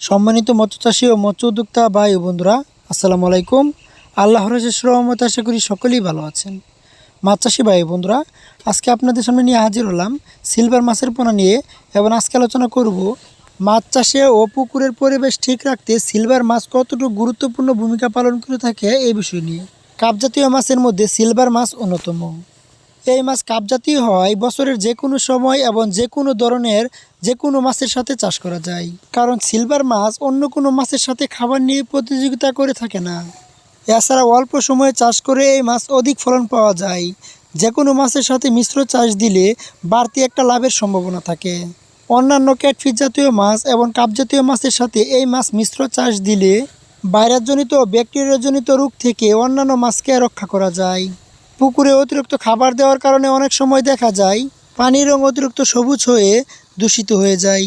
সম্মানিত মৎস্য চাষী ও মৎস্য উদ্যোক্তা ভাই বন্ধুরা, আসসালামু আলাইকুম। আল্লাহ শেষ রহমত আশা করি সকলেই ভালো আছেন। মাছ চাষি ভাই বন্ধুরা, আজকে আপনাদের সামনে নিয়ে হাজির হলাম সিলভার মাছের পোনা নিয়ে এবং আজকে আলোচনা করব মাছ চাষে ও পুকুরের পরিবেশ ঠিক রাখতে সিলভার মাছ কতটুকু গুরুত্বপূর্ণ ভূমিকা পালন করে থাকে এই বিষয় নিয়ে। কাপজাতীয় মাছের মধ্যে সিলভার মাছ অন্যতম। এই মাছ কাপজাতীয় হয়, বছরের যে কোনো সময় এবং যে কোনো ধরনের যে কোনো মাছের সাথে চাষ করা যায়। কারণ সিলভার মাছ অন্য কোনো মাছের সাথে খাবার নিয়ে প্রতিযোগিতা করে থাকে না। এছাড়া অল্প সময়ে চাষ করে এই মাছ অধিক ফলন পাওয়া যায়। যে কোনো মাছের সাথে মিশ্র চাষ দিলে বাড়তি একটা লাভের সম্ভাবনা থাকে। অন্যান্য ক্যাটফিস জাতীয় মাছ এবং কাপ জাতীয় মাছের সাথে এই মাছ মিশ্র চাষ দিলে ভাইরাসজনিত ও ব্যাকটেরিয়াজনিত রোগ থেকে অন্যান্য মাছকে রক্ষা করা যায়। পুকুরে অতিরিক্ত খাবার দেওয়ার কারণে অনেক সময় দেখা যায় পানির রং অতিরিক্ত সবুজ হয়ে দূষিত হয়ে যায়।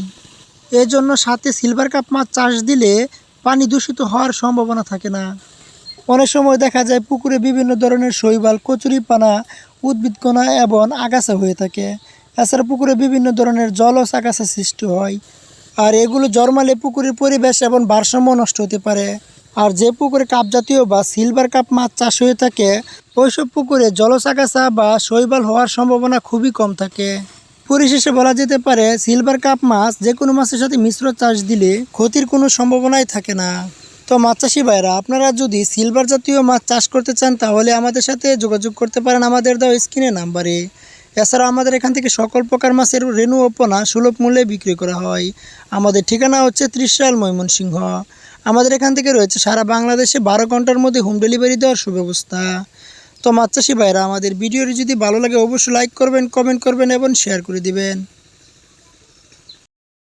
এজন্য সাথে সিলভার কাপ মাছ চাষ দিলে পানি দূষিত হওয়ার সম্ভাবনা থাকে না। অনেক সময় দেখা যায় পুকুরে বিভিন্ন ধরনের শৈবাল কচুরিপানা উদ্ভিদকণা এবং আগাছা হয়ে থাকে। এছাড়া পুকুরে বিভিন্ন ধরনের জলজ আগাছা সৃষ্টি হয়। আর এগুলো জন্মালে পুকুরের পরিবেশ এবং ভারসাম্য নষ্ট হতে পারে। আর যে পুকুরে কাপ জাতীয় বা সিলভার কাপ মাছ চাষ হয়ে থাকে, ওইসব পুকুরে আগাছা বা শৈবাল হওয়ার সম্ভাবনা খুবই কম থাকে। পরিশেষে বলা যেতে পারে সিলভার কাপ মাছ যে কোনো মাছের সাথে মিশ্র চাষ দিলে ক্ষতির কোনো সম্ভাবনাই থাকে না। তো মাছ চাষি ভাইরা আপনারা যদি সিলভার জাতীয় মাছ চাষ করতে চান, তাহলে আমাদের সাথে যোগাযোগ করতে পারেন আমাদের দেওয়া স্ক্রিনে নাম্বারে। এছাড়াও আমাদের এখান থেকে সকল প্রকার মাছের রেণু ও পোনা সুলভ মূল্যে বিক্রি করা হয়। আমাদের ঠিকানা হচ্ছে ত্রিশাল ময়মনসিংহ। আমাদের এখান থেকে রয়েছে সারা বাংলাদেশে বারো ঘণ্টার মধ্যে হোম ডেলিভারি দেওয়ার সুব্যবস্থা। তো মাছ চাষি ভাইরা, আমাদের ভিডিওটি যদি ভালো লাগে, অবশ্যই লাইক করবেন কমেন্ট করবেন এবং শেয়ার করে দিবেন।